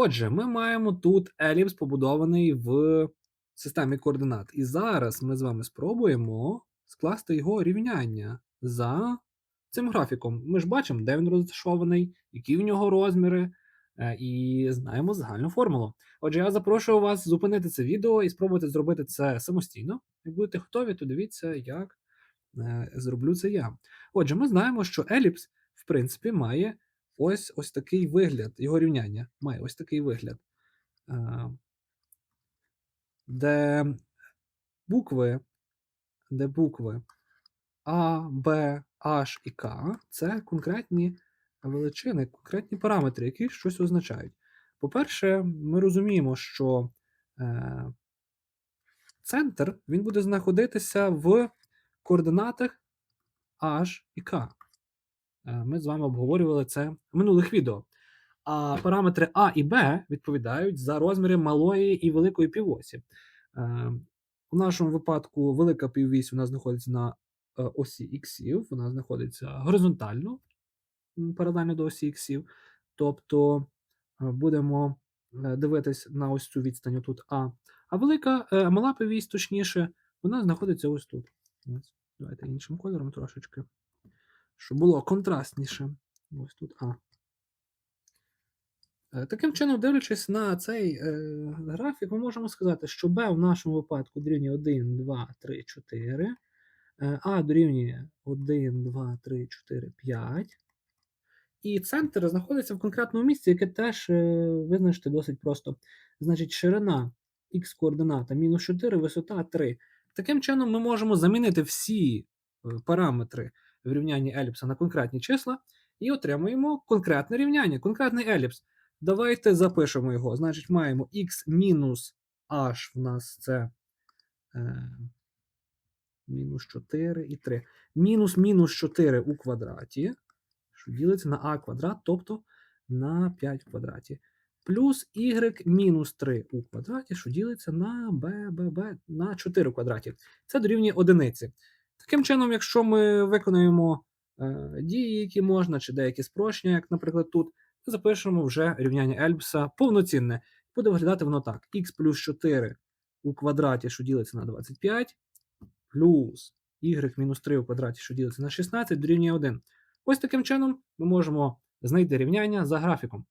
Отже, ми маємо тут еліпс, побудований в системі координат. І зараз ми з вами спробуємо скласти його рівняння за цим графіком. Ми ж бачимо, де він розташований, які в нього розміри, е, і знаємо загальну формулу. Отже, я запрошую вас зупинити це відео і спробувати зробити це самостійно. Як будете готові, то дивіться, як е, зроблю це я. Отже, ми знаємо, що еліпс, в принципі, має ось ось такий вигляд. Його рівняння має ось такий вигляд, е, де букви, де букви А, Б, H і К це конкретні величини, конкретні параметри, які щось означають. По-перше, ми розуміємо, що е, центр він буде знаходитися в координатах H і K. Е, Ми з вами обговорювали це в минулих відео. А параметри А і Б відповідають за розміри малої і великої півосі. Е, У нашому випадку велика піввісь у нас знаходиться на е, осі іксів, вона знаходиться горизонтально, паралельно до осі іксів. Тобто будемо дивитись на ось цю відстань тут А. А велика, мала піввісь, точніше, вона знаходиться ось тут. Давайте іншим кольором трошечки щоб було контрастніше. Ось тут А. Е, Таким чином, дивлячись на цей е, графік, ми можемо сказати, що B в нашому випадку дорівнює 1, 2, 3, 4. е, А дорівнює 1, 2, 3, 4, 5. І центр знаходиться в конкретному місці, яке теж е, визначити досить просто. Значить, ширина х координата мінус 4, висота 3. Таким чином, ми можемо замінити всі е, параметри в рівнянні еліпса на конкретні числа і отримуємо конкретне рівняння, конкретний еліпс. Давайте запишемо його. Значить, маємо х мінус h в нас це е, мінус 4 і 3. Мінус мінус 4 у квадраті, що ділиться на а квадрат, тобто на 5 в квадраті. Плюс y мінус 3 у квадраті, що ділиться на b, b, b на 4 в квадраті. Це дорівнює одиниці. Таким чином, якщо ми виконуємо е, дії, які можна, чи деякі спрощення, як, наприклад, тут, ми запишемо вже рівняння Ельпса повноцінне. Буде виглядати воно так: х плюс 4 у квадраті, що ділиться на 25, плюс y мінус 3 у квадраті, що ділиться на 16, дорівнює 1. Ось таким чином ми можемо знайти рівняння за графіком.